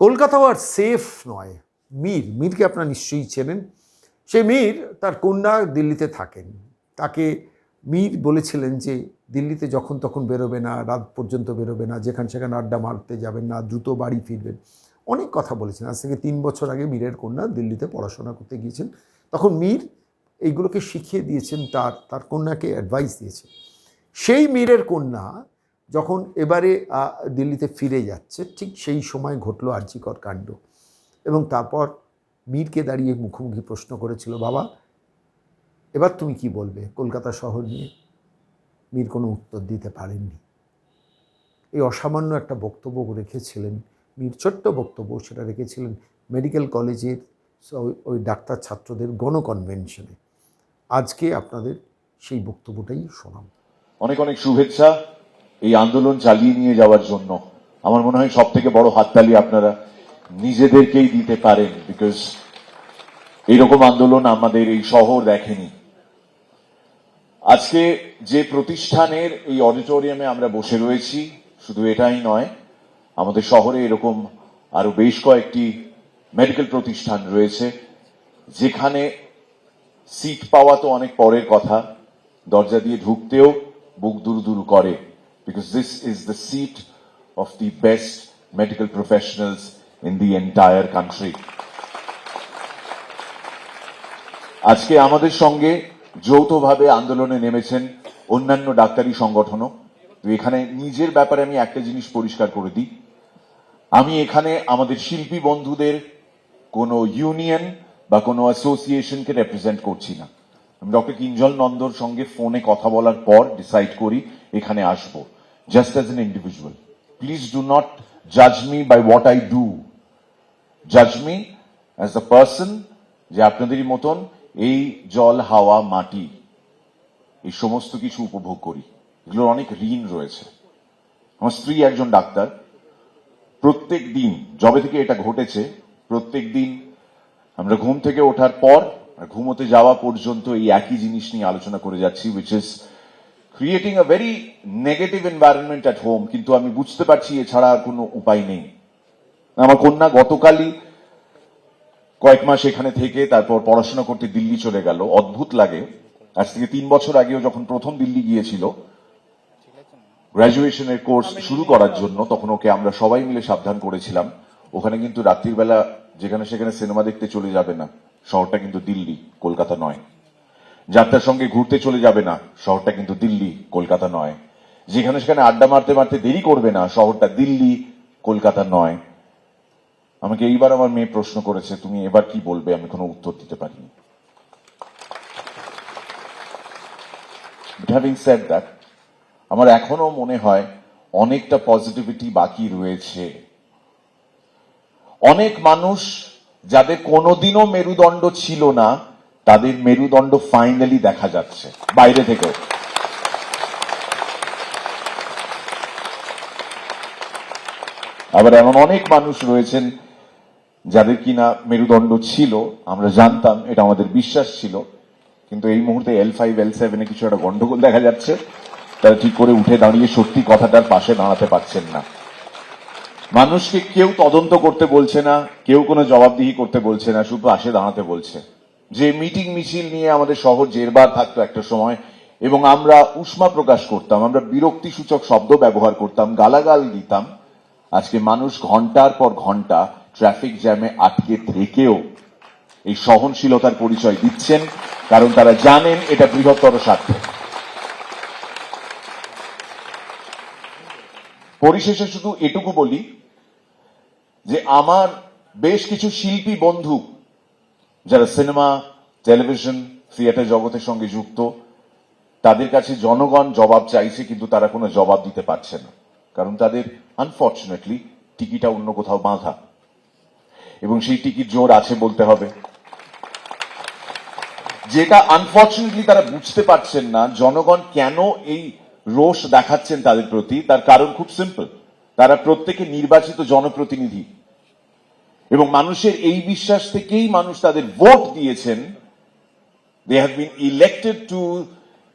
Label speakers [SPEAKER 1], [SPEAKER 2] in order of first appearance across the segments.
[SPEAKER 1] কলকাতাও আর safe নয়। মীর, মীরকে আপনারা নিশ্চয়ই চেনেন। সে মীর তার কন্যা দিল্লিতে থাকেন। তাকে মীর বলেছিলেন যে দিল্লিতে যখন তখন বেরোবে না, রাত পর্যন্ত বেরোবে না, যেখানে সেখানে আড্ডা মারতে যাবেন না, দ্রুত বাড়ি ফিরবেন। অনেক কথা বলেছেন। আজ থেকে তিন বছর আগে মীরের কন্যা দিল্লিতে পড়াশোনা করতে গিয়েছেন। তখন মীর এইগুলোকে শিখিয়ে দিয়েছেন, তার তার কন্যাকে অ্যাডভাইস দিয়েছেন। সেই মীরের কন্যা যখন এবারে দিল্লিতে ফিরে যাচ্ছে, ঠিক সেই সময় ঘটলো আর্যিকর কাণ্ড। এবং তারপর মীরকে দাঁড়িয়ে মুখোমুখি প্রশ্ন করেছিল, বাবা, এবার তুমি কি বলবে? কলকাতা শহর নিয়ে মীর কোনো উত্তর দিতে পারেননি। এই অসামান্য একটা বক্তব্য রেখেছিলেন মীর, ছোট্ট বক্তব্য সেটা রেখেছিলেন মেডিকেল কলেজের ওই- ডাক্তার ছাত্রদের গণকনভেনশনে আজকে আপনাদের সেই বক্তব্যটাই শোনাব।
[SPEAKER 2] অনেক অনেক শুভেচ্ছা। এই আন্দোলন চালিয়ে নিয়ে যাওয়ার জন্য। আমার মনে হয় সব থেকে বড় হাততালি আপনারা নিজেদেরকেই দিতে পারেন বিকজ এইরকম আন্দোলন আমাদের এই শহর দেখেনি। আজকে যে প্রতিষ্ঠানের এই অডিটোরিয়ামে আমরা বসে রয়েছি, শুধু এটাই নয়, আমাদের শহরে এরকম আরও বেশ কয়েকটি মেডিকেল প্রতিষ্ঠান রয়েছে, যেখানে সিট পাওয়া তো অনেক পরের কথা, দরজা দিয়ে ঢুকতেও বুক দুরু দুরু করে। Because this is the seat of the best medical professionals in the entire country আজকে আমাদের সঙ্গে যৌথভাবে আন্দোলনে নেমেছেন অন্যান্য ডাক্তারি সংগঠনও। তো এখানে নিজের ব্যাপারে আমি একটা জিনিস পরিষ্কার করে দিই। আমি এখানে আমাদের শিল্পী বন্ধুদের কোনো ইউনিয়ন বা কোনো অ্যাসোসিয়েশনকে রেপ্রেজেন্ট করছি না। আমি ডক্টর কিঞ্জল নন্দর সঙ্গে ফোনে কথা বলার পর ডিসাইড করি, এখানে আসব। Just as an individual please do not জাজ me by what I do জাজ মি অ্যাজ দ্য পার্সন যে আপনাদেরই মতন এই জল, হাওয়া, মাটি, এই সমস্ত কিছু উপভোগ করি। এগুলোর অনেক ঋণ রয়েছে। আমার স্ত্রী একজন ডাক্তার। প্রত্যেক দিন, যবে থেকে এটা ঘটেছে, প্রত্যেক দিন আমরা ঘুম থেকে ওঠার পর আর ঘুমোতে যাওয়া পর্যন্ত এই একই জিনিস নিয়ে আলোচনা করে যাচ্ছি which is creating a very negative environment at home কিন্তু আমি বুঝতে পারছি এছাড়া আর কোনো উপায় নেই। আমার কন্যা গতকালই কয়েক মাস এখানে থেকে তারপর পড়াশোনা করতে দিল্লি চলে গেল। অদ্ভুত লাগে। আজ থেকে তিন বছর আগেও যখন প্রথম দিল্লি গিয়েছিল গ্রাজুয়েশনের কোর্স শুরু করার জন্য, তখন ওকে আমরা সবাই মিলে সাবধান করেছিলাম। ওখানে কিন্তু রাত্রির বেলা যেখানে সেখানে সিনেমা দেখতে চলে যাবে না। শহরটা কিন্তু দিল্লি, কলকাতা নয়। যাত্রার সঙ্গে ঘুরতে চলে যাবে না। শহরটা কিন্তু দিল্লি, কলকাতা নয়। যেখানে সেখানে আড্ডা মারতে মারতে দেরি করবে না, শহরটা দিল্লি, কলকাতা নয়। আমাকে এইবার আমার মেয়ে প্রশ্ন করেছে, তুমি এবার কি বলবে? আমি কোনো উত্তর দিতে পারিনি। আমার এখনও মনে হয় অনেকটা পজিটিভিটি বাকি রয়েছে। অনেক মানুষ যাদের কোনোদিনও মেরুদণ্ড ছিল না তাদের মেরুদণ্ড ফাইনালি দেখা যাচ্ছে, বাইরে থেকেও। আবার এমন অনেক মানুষ রয়েছেন যাদের কিনা মেরুদণ্ড ছিল, আমরা জানতাম, এটা আমাদের বিশ্বাস ছিল, কিন্তু এই মুহূর্তে এল ফাইভ এল সেভেনে কিছু একটা গন্ডগোল দেখা যাচ্ছে, তারা ঠিক করে উঠে দাঁড়িয়ে সত্যি কথাটার পাশে দাঁড়াতে পারছেন না। মানুষকে কেউ তদন্ত করতে বলছে না, কেউ কোনো জবাবদিহি করতে বলছে না, শুধু পাশে দাঁড়াতে বলছে। যে মিটিং মিছিল নিয়ে আমাদের শহর জেরবার থাকতো একটা সময়, এবং আমরা উষ্মা প্রকাশ করতাম, আমরা বিরক্তি সূচক শব্দ ব্যবহার করতাম, গালাগাল দিতাম। আজকে মানুষ ঘণ্টার পর ঘণ্টা ট্রাফিক জ্যামে আটকে থেকেও এই সহনশীলতার পরিচয় দিচ্ছেন, কারণ তারা জানেন এটা বৃহত্তর স্বার্থে। পরিশেষে শুধু এটুকু বলি যে আমার বেশ কিছু শিল্পী বন্ধু যারা সিনেমা, টেলিভিশন, থিয়েটার জগতের সঙ্গে যুক্ত, তাদের কাছে জনগণ জবাব চাইছে, কিন্তু তারা কোনো জবাব দিতে পারছে না। কারণ তাদের আনফর্চুনেটলি টিকিটা অন্য কোথাও বাঁধা। এবং সেই টিকিট জোর আছে বলতে হবে। যেটা আনফর্চুনেটলি তারা বুঝতে পারছেন না, জনগণ কেন এই রোষ দেখাচ্ছেন তাদের প্রতি, তার কারণ খুব সিম্পল তারা প্রত্যেকে নির্বাচিত জনপ্রতিনিধি। এবং মানুষের এই বিশ্বাস থেকেই মানুষ তাদের ভোট দিয়েছেন they have been elected to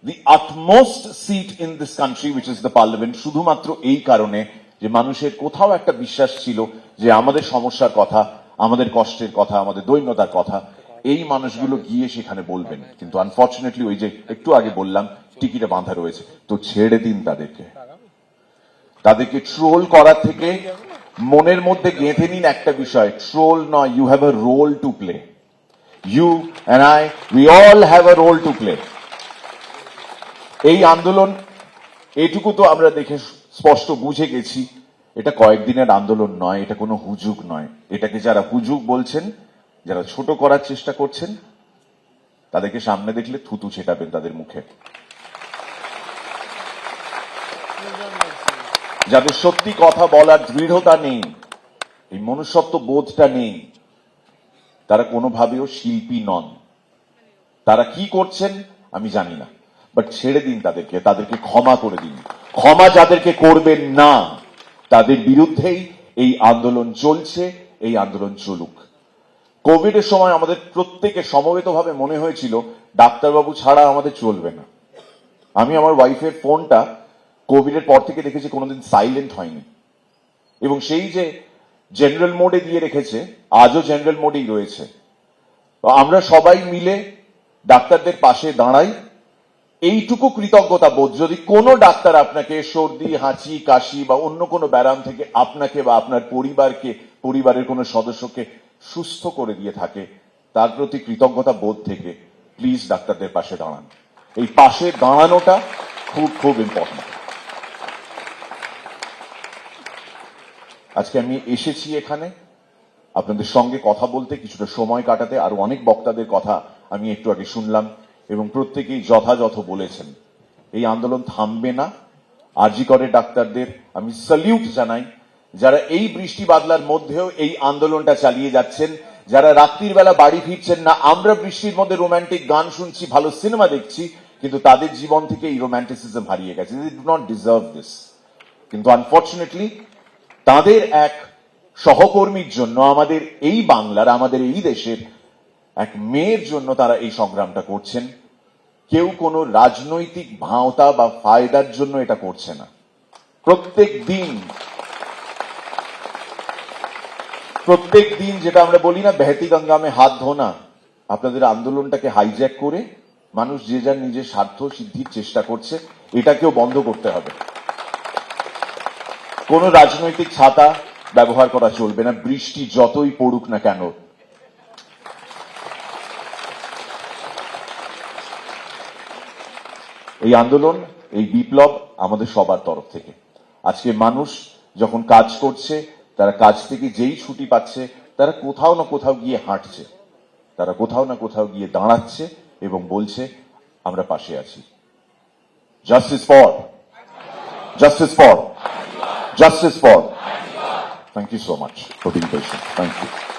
[SPEAKER 2] the utmost seat in this country which is the parliament শুধুমাত্র এই কারণে যে মানুষের কোথাও একটা বিশ্বাস ছিল যে আমাদের সমস্যার কথা, আমাদের কষ্টের কথা, আমাদের দৈন্যতার কথা, এই মানুষগুলো গিয়ে সেখানে বলবেন। কিন্তু আনফর্চুনেটলি ওই যে একটু আগে বললাম, টিকিটে বাঁধা রয়েছে। তো ছেড়ে দিন তাদেরকে। তাদেরকে ট্রোল করার থেকে মনের মধ্যে গেঁথে নিন একটা বিষয় ট্রোল নয় you have a role to play you and I we all have a role to play এই আন্দোলন, এটুকু তো আমরা দেখে স্পষ্ট বুঝে গেছি, এটা কয়েকদিনের আন্দোলন নয়, এটা কোনো হুজুগ নয়। এটাকে যারা হুজুগ বলছেন, যারা ছোট করার চেষ্টা করছেন, তাদেরকে সামনে দেখলে থুতু ছেটাবেন তাদের মুখে। যাদের সত্যি কথা বলার দৃঢ়তা নেই, এই মনুষ্যত্ব বোধটা নেই, তারা কোনোভাবেও শিল্পী নন। তারা কি করছেন আমি জানি না বাট ছেড়ে দিন তাদেরকে তাদেরকে ক্ষমা করে দিন। ক্ষমা যাদেরকে করবেন না, তাদের বিরুদ্ধেই এই আন্দোলন চলছে, এই আন্দোলন চলুক। কোভিড এর সময় আমাদের প্রত্যেকে সমবেতভাবে মনে হয়েছিল, ডাক্তারবাবু ছাড়া আমাদের চলবে না। আমি আমার ওয়াইফের ফোনটা কোভিড এর পর থেকে দেখেছি কোনোদিন সাইলেন্ট হয়নি। এবং সেই যে জেনারেল মোডে দিয়ে রেখেছে, আজও জেনারেল মোডেই রয়েছে। তো আমরা সবাই মিলে ডাক্তারদের পাশে দাঁড়াই। এইটুকু কৃতজ্ঞতা বোধ যদি কোনো ডাক্তার আপনাকে সর্দি, হাঁচি, কাশি বা অন্য কোনো ব্যায়াম থেকে আপনাকে বা আপনার পরিবারকে, পরিবারের কোনো সদস্যকে সুস্থ করে দিয়ে থাকে, তার প্রতি কৃতজ্ঞতা বোধ থেকে প্লিজ ডাক্তারদের পাশে দাঁড়ান। এই পাশে দাঁড়ানোটা খুব খুব ইম্পর্টেন্ট আজকে আমি এসেছি এখানে। আপনাদের সঙ্গে কথা বলতে, কিছুটা সময় কাটাতে, আরও অনেক বক্তাদের কথা আমি একটু আগে শুনলাম এবং প্রত্যেকেই যথাযথ বলেছেন। এই আন্দোলন থামবে না। আরজি করে ডাক্তারদের আমি স্যালিউট জানাই। যারা এই বৃষ্টি বাদলার মধ্যেও এই আন্দোলনটা চালিয়ে যাচ্ছেন, যারা রাত্রির বেলা বাড়ি ফিরছেন, না আমরা বৃষ্টির মধ্যে রোমান্টিক গান শুনছি, ভালো সিনেমা দেখছি, কিন্তু তাদের জীবন থেকে এই রোমান্টিসিজম হারিয়ে গেছে। দিস কিন্তু আনফর্চুনেটলি তাদের এক সহকর্মীর জন্য আমাদের এই বাংলার, আমাদের এই দেশের এক মেয়ের জন্য তারা এই সংগ্রামটা করছেন। কেউ কোনো রাজনৈতিক ভাওতা বা ফায়দার জন্য এটা করছে না। প্রত্যেক দিন প্রত্যেক দিন যেটা আমরা বলি না বেহতি গঙ্গামে হাত ধোনা আপনাদের আন্দোলনটাকে হাইজ্যাক করে মানুষ যে যার নিজের স্বার্থ সিদ্ধির চেষ্টা করছে, এটাকেও বন্ধ করতে হবে। কোন রাজনৈতিক ছাতা ব্যবহার করা চলবে না, বৃষ্টি যতই পড়ুক না কেন। এই আন্দোলন, এই বিপ্লব আমাদের সবার তরফ থেকে। আজকে মানুষ যখন কাজ করছে, তারা কাজ থেকে যেই ছুটি পাচ্ছে, তারা কোথাও না কোথাও গিয়ে হাঁটছে। তারা কোথাও না কোথাও গিয়ে দাঁড়াচ্ছে এবং বলছে, আমরা পাশে আছি। Justice for justice for Justice for. Thank you so much for being patient. Thank you.